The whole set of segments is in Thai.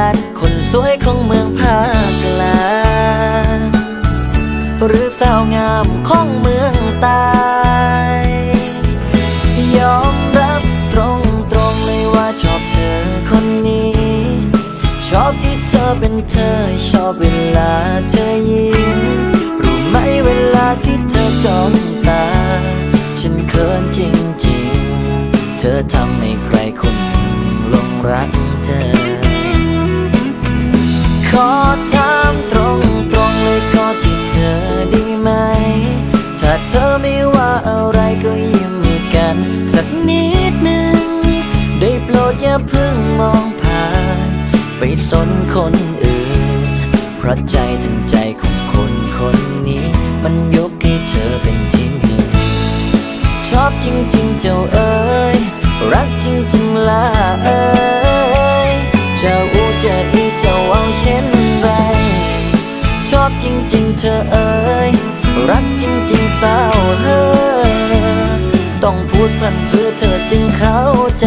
านคนสวยของเมืองภาคกลางหรือสาวงามของเมืองใต้ยอมรับตรงตรงๆเลยว่าชอบเธอคนนี้ ชอบที่เธอเป็นเธอชอบเวลาเธอยิ้มรู้ไหมเวลาที่เธอจ้องตา ฉันเขินจริงๆ เธอทำให้ใครคนหนึ่งหลงรักเธอ ขอถามตรงตรงๆเลยขอที่เธอได้ไหม ถ้าเธอไม่ว่าอะไรก็ยิ้มกัน สักนิดหนึ่ง ได้โปรดอย่าเพิ่งมองผ่าน ไปสนคนอื่น เพราะใจถึงใจของคนคนนี้ มันยกให้เธอเป็นที่หนึ่งชอบจริงๆเจ้า จริงเธอเอ๋ยรักจริงๆสาวเฮ้อต้องพูดพันเพื่อเธอจึงเข้าใจ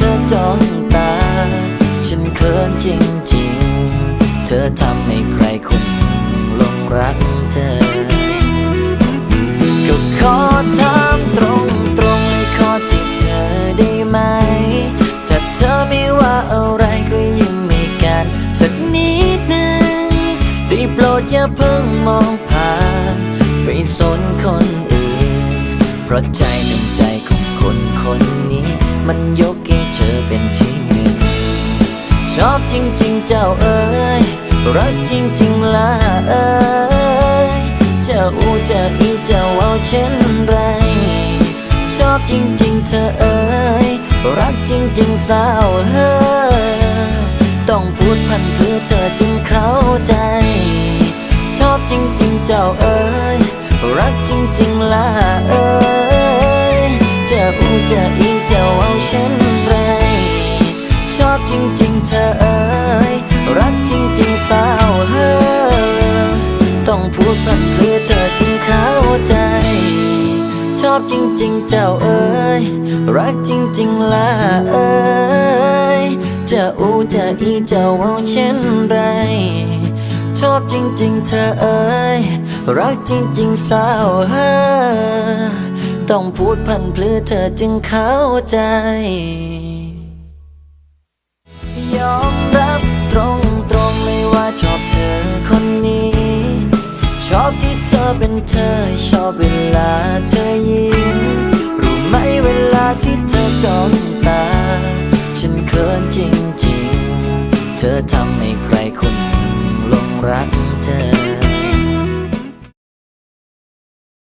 ธ จริงๆ เธอทำให้ใครคนหนึ่งลงรักเธอ ก็ขอถามตรงตรงๆเลยขอจีบเธอได้ไหม ถ้าเธอไม่ว่าอะไรก็ยิ้มให้กัน สักนิดหนึ่งได้โปรดอย่าเพิ่งมองผ่านไปสนคนอื่น เพราะใจถึงใจของคนคนนี้ มันยกให้เธอเป็นที่ ชอบจริงๆเจ้าเอ๋ยรักจริงๆล่ะเอ๋ยจะอูจะอีจะเอาเช่นไร ชอบจริงๆเธอเอ๋ยรักจริงๆสาวเฮ้อ จริง ๆ เจ้าเอ๋ยรักจริง ๆล่ะเอ๋ยจะอูจะอีจะเอาเช่นไร ชอบจริง ๆ เธอเอ๋ยรักจริง ๆ สาวเฮ้อต้องพูดพันเพื่อเธอจึงเข้าใจ เธอเป็นเธอชอบเวลาเธอยิ้มรู้ไหมเวลาที่เธอจ้องตา ฉันเขินจริงๆ เธอทำให้ใครคนหนึ่งลงรักเธอ